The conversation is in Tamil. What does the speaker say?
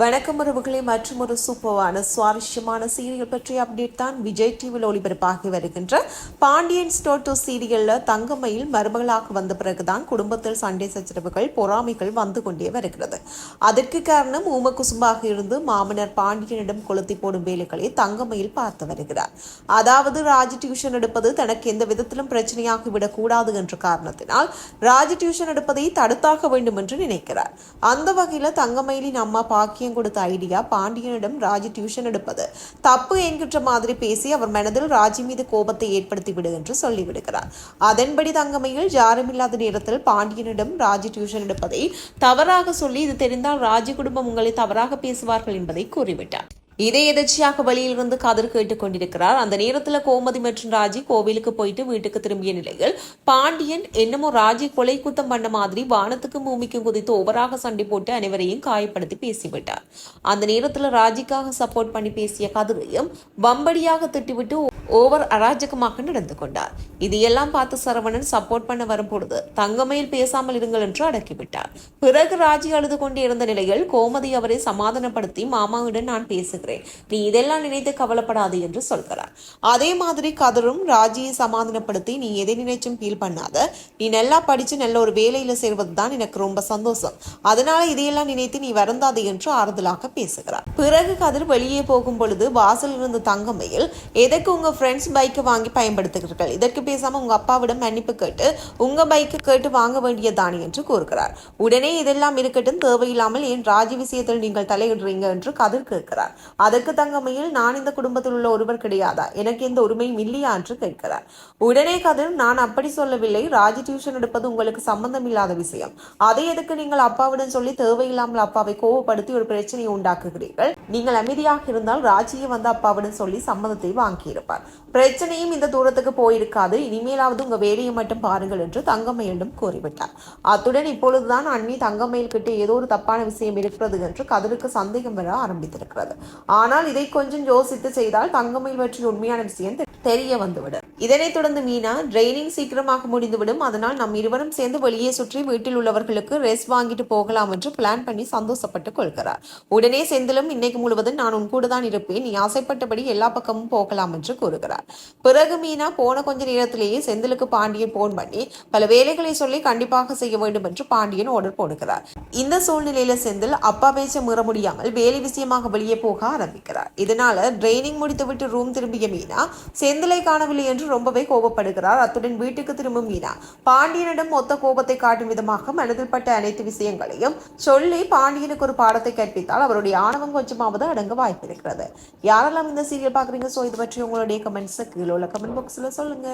வணக்கம் உறவுகளை மற்றும் ஒரு சூப்பரான சுவாரஸ்யமான சீரியல் பற்றிய அப்டேட் தான் விஜய் டிவியில் ஒளிபரப்பாகி வருகின்ற பாண்டியன் ஸ்டோர் டூ சீரியலில் தங்கமயில் மருமகளாக வந்த பிறகுதான் குடும்பத்தில் சண்டை சச்சரவுகள் பொறாமைகள் வந்து கொண்டே வருகிறது. அதற்கு காரணம் ஊம குசும்பாக இருந்து மாமனர் பாண்டியனிடம் கொளுத்தி போடும் வேலைகளை தங்கமையில் பார்த்து வருகிறார். அதாவது ராஜ் டியூஷன் எடுப்பது தனக்கு எந்த விதத்திலும் பிரச்சனையாகி விடக்கூடாது என்ற காரணத்தினால் ராஜ் டியூஷன் எடுப்பதை தடுத்தாக வேண்டும் என்று நினைக்கிறார். அந்த வகையில் தங்கமயிலின் அம்மா பாக்கிய பாக்கியம் கொடுத்த ஐடியா பாண்டியனிடம் ராஜி டியூஷன் எடுப்பது. தப்பு என்கின்ற மாதிரி பேசி அவர் மனதில் ராஜி மீது கோபத்தை ஏற்படுத்தி விடு என்று சொல்லிவிடுகிறார். அதன்படி தங்கமையில் ஜாரமில்லாத நேரத்தில் பாண்டியனிடம் ராஜி டியூஷன் எடுப்பதை தவறாக சொல்லி இது தெரிந்தால் ராஜி குடும்பம் உங்களை தவறாக பேசுவார்கள் என்பதை கூறிவிட்டார். இதை எதிர்ச்சியாக வழியிலிருந்து கதிர் கேட்டுக் கொண்டிருக்கிறார். அந்த நேரத்துல கோமதி மற்றும் ராஜி கோவிலுக்கு போயிட்டு வீட்டுக்கு திரும்பிய நிலையில் பாண்டியன் என்னமோ ராஜி கொலை குத்தம் பண்ண மாதிரி வானத்துக்கும் பூமிக்கும் குதித்து ஓவராக சண்டை போட்டு அனைவரையும் காயப்படுத்தி பேசிவிட்டார். அந்த நேரத்துல ராஜிக்காக சப்போர்ட் பண்ணி பேசிய கதிரையும் வம்படியாக திட்டிவிட்டு ஓவர் அராஜகமாக நடந்து கொண்டார். இதையெல்லாம் பார்த்து சரவணன் சப்போர்ட் பண்ண வரும் பொழுது பேசாமல் இருங்கள் என்று அடக்கிவிட்டார். பிறகு ராஜி அழுது கொண்டே இருந்த நிலையில் கோமதி அவரை சமாதானப்படுத்தி மாமாவுடன் நான் பேசுகிறேன். நீ இதெல்லாம் நினைத்து கவலைப்படாது என்று சொல்கிறார். அதே மாதிரி கதரும் ராஜியை சமாதானப்படுத்தி நீ எதை நினைச்சும் ஃபீல் பண்ணாத. நீ நல்லா படிச்சு நல்ல ஒரு வேலையில சேர்வது தான் எனக்கு ரொம்ப சந்தோஷம். அதனால இதையெல்லாம் நினைத்து நீ வருந்தாது என்று ஆறுதலாக பேசுகிறார். பிறகு கதிர் வெளியே போகும் பொழுது வாசல் இருந்த தங்கமையில் எதற்கு உங்க ஃப்ரெண்ட்ஸ் பைக்கை வாங்கி பயன்படுத்துகிறீர்கள்? இதற்கு பேசாம உங்க அப்பாவிடம் மன்னிப்பு கேட்டு உங்க பைக்கு கேட்டு வாங்க வேண்டியதானே என்று கூறுகிறார். உடனே இதெல்லாம் இருக்கட்டும் தேவையில்லாமல் ஏன் ராஜி விஷயத்தில் நீங்கள் தலையிடுறீங்க? என்று கதிர் கேட்கிறார். அதற்கு தங்கமையில் நான் இந்த குடும்பத்தில் உள்ள ஒருவர் கிடையாதா? எனக்கு எந்த உரிமையும் இல்லையா என்று கேட்கிறார். உடனே கதிர் நான் அப்படி சொல்லவில்லை. ராஜி டியூஷன் எடுப்பது உங்களுக்கு சம்பந்தம் இல்லாத விஷயம். அதை எதுக்கு நீங்கள் அப்பாவிடம் சொல்லி தேவையில்லாமல் அப்பாவை கோவப்படுத்தி ஒரு பிரச்சனையை உண்டாக்குகிறீர்கள்? நீங்கள் அமைதியாக இருந்தால் ராஜியை வந்து அப்பாவிடம் சொல்லி சம்மதத்தை வாங்கியிருப்பார். பிரச்சனையும் இந்த தூரத்துக்கு போயிருக்காது. இனிமேலாவது உங்க வேலையை மட்டும் பாருங்கள் என்று தங்கமயிலிடம் கூறிவிட்டார். அத்துடன் இப்பொழுதுதான் அண்ணி தங்கமயில் கிட்ட ஏதோ ஒரு தப்பான விஷயம் இருக்கிறது என்று கதிருக்கு சந்தேகம் வர ஆரம்பித்திருக்கிறது. ஆனால் இதை கொஞ்சம் யோசித்து செய்தால் தங்கமயில் பற்றிய உண்மையான விஷயம் தெரிய வந்துவிடும். இதனைத் தொடர்ந்து மீனா ட்ரைனிங் சீக்கிரமாக முடிந்துவிடும். அதனால் நம் இருவரும் சேர்ந்து வெளியே சுற்றி வீட்டில் உள்ளவர்களுக்கு ரெஸ்ட் வாங்கிட்டு போகலாம் என்று பிளான் பண்ணி சந்தோஷப்பட்டுக் கொள்கிறார். உடனே செந்திலும் இன்னைக்கு முழுவதும் நான் உன் கூட தான் இருப்பேன். நீ ஆசைப்பட்டபடி எல்லா பக்கமும் போகலாம் என்று கூறுகிறார். பிறகு மீனா போன கொஞ்ச நேரத்திலேயே செந்திலுக்கு பாண்டியன் போன் பண்ணி பல வேலைகளை சொல்லி கண்டிப்பாக செய்ய வேண்டும் என்று பாண்டியன் ஆர்டர் போடுகிறார். இந்த சூழ்நிலையில செந்தில் அப்பா பேச்ச மீற முடியாமல் வேலை விஷயமாக வெளியே போக ஆரம்பிக்கிறார். இதனால ட்ரைனிங் முடித்துவிட்டு ரூம் திரும்பிய மீனா செந்தில் காணவில்லை என்று ரொம்பவே கோபப்படுகிறார். அத்துடன் வீட்டுக்கு திரும்பும் மீனா. பாண்டியனிடம் மொத்த கோபத்தை காட்டும் விதமாக மனதில் பட்ட அனைத்து விஷயங்களையும் சொல்லி பாண்டியனுக்கு ஒரு பாடத்தை கற்பித்தால் அவருடைய ஆணவம் கொஞ்சமாவது அடங்க வாய்ப்பு இருக்கிறது யாரெல்லாம் இந்த சீரியல் பாக்குறீங்க சோ இது பற்றி உங்களுடைய கமெண்ட்ஸ் கீழே உள்ள கமெண்ட் பாக்ஸ்ல சொல்லுங்க.